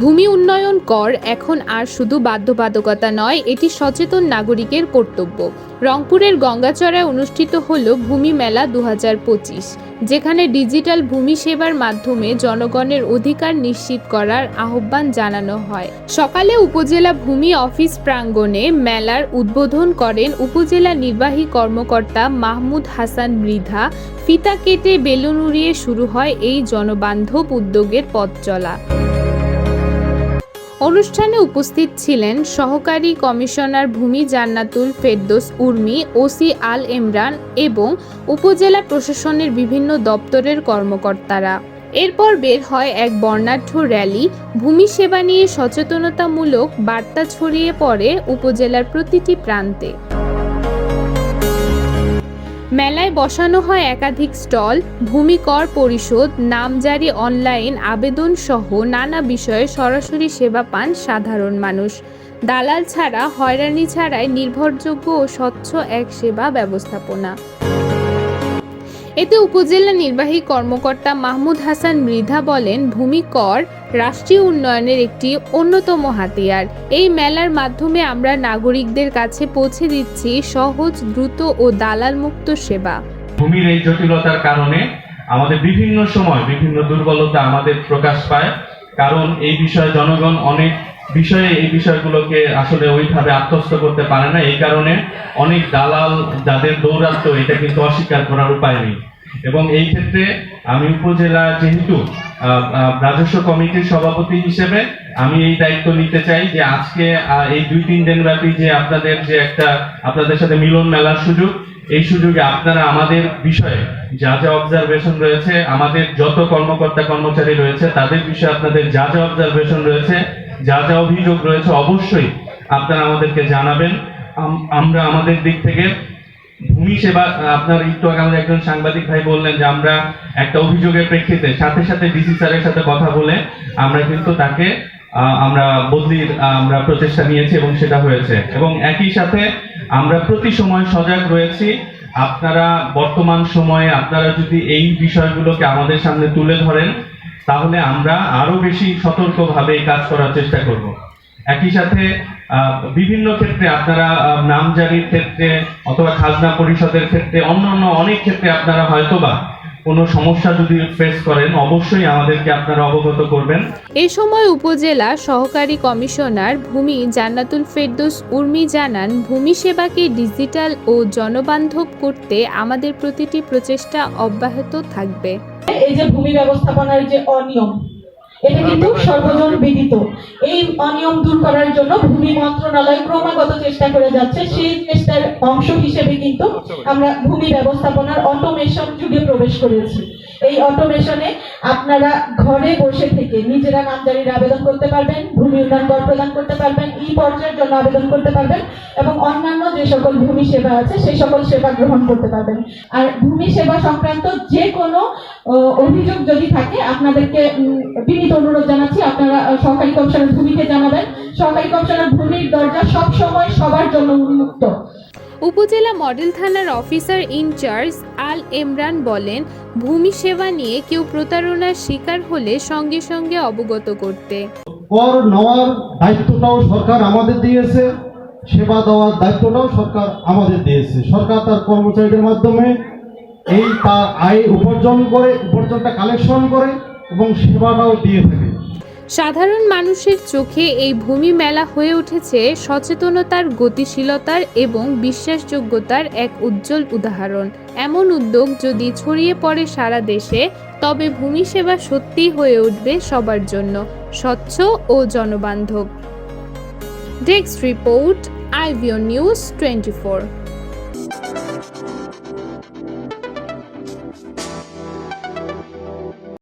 ভূমি উন্নয়ন কর এখন আর শুধু বাধ্যবাধকতা নয়, এটি সচেতন নাগরিকের কর্তব্য। রংপুরের গঙ্গাচড়ায় অনুষ্ঠিত হল ভূমি মেলা দু হাজার পঁচিশ, যেখানে ডিজিটাল ভূমি সেবার মাধ্যমে জনগণের অধিকার নিশ্চিত করার আহ্বান জানানো হয়। সকালে উপজেলা ভূমি অফিস প্রাঙ্গণে মেলার উদ্বোধন করেন উপজেলা নির্বাহী কর্মকর্তা মাহমুদ হাসান মৃধা। ফিতা কেটে বেলুন উড়িয়ে শুরু হয় এই জনবান্ধব উদ্যোগের পথ চলা। অনুষ্ঠানে উপস্থিত ছিলেন সহকারী কমিশনার ভূমি জান্নাতুল ফেরদোস উর্মি, ওসি আল এমরান এবং উপজেলা প্রশাসনের বিভিন্ন দপ্তরের কর্মকর্তারা। এরপর বের হয় এক বর্ণাঢ্য র্যালি। ভূমি সেবা নিয়ে সচেতনতামূলক বার্তা ছড়িয়ে পড়ে উপজেলার প্রতিটি প্রান্তে। মেলায় বসানো হয় একাধিক স্টল ভূমি কর পরিশোধ, নামজারি অনলাইন আবেদন সহ নানা বিষয়ে সরাসরি সেবা পান সাধারণ মানুষ। দালাল ছাড়া, হয়রানি ছাড়াই নির্ভরযোগ্য ও স্বচ্ছ এক সেবা ব্যবস্থাপনা। এতে উপজেলা নির্বাহী কর্মকর্তা মাহমুদ হাসান মৃধা বলেন, ভূমি কর রাষ্ট্রীয় উন্নয়নের একটি অন্যতম হাতিয়ার। এই মেলার মাধ্যমে আমরা নাগরিকদের কাছে পৌঁছে দিচ্ছি সহজ, দ্রুত ও দালাল মুক্ত সেবা। ভূমির এই জটিলতার কারণে আমাদের বিভিন্ন সময় বিভিন্ন দুর্বলতা আমাদের প্রকাশ পায়। কারণ এই বিষয়ে জনগণ অনেক বিষয়ে এই বিষয়গুলোকে আসলে ওইভাবে আত্মস্থ করতে পারে না। এই কারণে অনেক দালাল যাদের দৌরাত্ম এটা কিন্তু অস্বীকার করার উপায় নেই। এবং এই ক্ষেত্রে আমি উপজেলা যেহেতু রাজস্ব কমিটির সভাপতি হিসেবে আমি এই দায়িত্ব নিতে চাই যে আজকে এই দুই তিন দিন ব্যাপী যে আপনাদের যে একটা, আপনাদের সাথে মিলন মেলার সুযোগ, এই সুযোগে আপনারা আমাদের বিষয়ে যা যা অবজারভেশন রয়েছে, আমাদের যত কর্মকর্তা কর্মচারী রয়েছে, তাদের বিষয়ে আপনাদের যা যা অবজারভেশন রয়েছে যা যা অভিযোগ রয়েছে অবশ্যই আপনারা আমাদেরকে জানাবেন। আম- আমরা আমাদের দিক থেকে ভূমি সেবা, আপনার একটু আগে আমাদের একজন সাংবাদিক ভাই বললেন যে আমরা একটা অভিযোগের প্রেক্ষিতে সাথে সাথে ডিসি স্যারের সাথে কথা বলে আমরা কিন্তু তাকে আমরা বদলির, আমরা প্রচেষ্টা নিয়েছি এবং সেটা হয়েছে। এবং একই সাথে আমরা প্রতি সময় সজাগ রয়েছি। আপনারা বর্তমান সময়ে, আপনারা যদি এই বিষয়গুলোকে আমাদের সামনে তুলে ধরেন তাহলে আমরা আরও বেশি সতর্কভাবে এই কাজ করার চেষ্টা করব। একই সাথে বিভিন্ন ক্ষেত্রে আপনারা নামজারির ক্ষেত্রে অথবা খাজনা পরিষদের ক্ষেত্রে অন্যান্য অনেক ক্ষেত্রে আপনারা হয়তোবা কোনো সমস্যা যদি ফেস করেন, অবশ্যই আমাদেরকে আপনারা অবগত করবেন। এ সময় উপজেলা সহকারী কমিশনার ভূমি জান্নাতুল ফেরদৌস উর্মি জানান, ভূমি সেবাকে ডিজিটাল ও জনবান্ধব করতে আমাদের প্রতিটি প্রচেষ্টা অব্যাহত থাকবে। এই যে ভূমি ব্যবস্থাপনার যে অনিয়ম এটা কিন্তু সর্বজন বিদিত এই অনিয়ম দূর করার জন্য ভূমি মন্ত্রণালয় ক্রমাগত চেষ্টা করে যাচ্ছে। সেই চেষ্টার অংশ হিসেবে কিন্তু আমরা ভূমি ব্যবস্থাপনার অটোমেশন যুগে প্রবেশ করেছি। এই অটোমেশনে আপনারা ঘরে বসে থেকে নিজেরা নামজারির আবেদন করতে পারবেন ভূমি উন্নয়ন কর প্রদান করতে পারবেন ই পর্যায়ের জন্য আবেদন করতে পারবেন এবং অন্যান্য যে সকল ভূমি সেবা আছে সেই সকল সেবা গ্রহণ করতে পারবেন। আর ভূমি সেবা সংক্রান্ত যে কোনো অভিযোগ যদি থাকে আপনাদেরকে উম, বিনীত অনুরোধ জানাচ্ছি আপনারা সহকারী কমিশনার ভূমিকে জানাবেন। সহকারী কমিশনার ভূমির দরজা সব সময় সবার জন্য উন্মুক্ত। উপজেলা মডেল থানার অফিসার ইনচার্জ আল এমরান বলেন ভূমি সেবা নিয়ে কেউ প্রতারণার শিকার হলে সঙ্গে সঙ্গে অবগত করতে। কর নেওয়ার দায়িত্বটাও সরকার আমাদের দিয়েছে সেবা দেওয়ার দায়িত্বটাও সরকার আমাদের দিয়েছে। সরকার তার কর্মচারীদের মাধ্যমে এই তার আয় উপার্জন করে উপার্জনটা কালেকশন করে এবং সেবাটাও দিয়ে থাকে। সাধারণ মানুষের চোখে এই ভূমি মেলা হয়ে উঠেছে সচেতনতার গতিশীলতার এবং বিশ্বাসযোগ্যতার এক উজ্জ্বল উদাহরণ। এমন উদ্যোগ যদি ছড়িয়ে পড়ে সারা দেশে, তবে ভূমি সেবা সত্যিই হয়ে উঠবে সবার জন্য, স্বচ্ছ ও জনবান্ধব। Desk report, IVO news twenty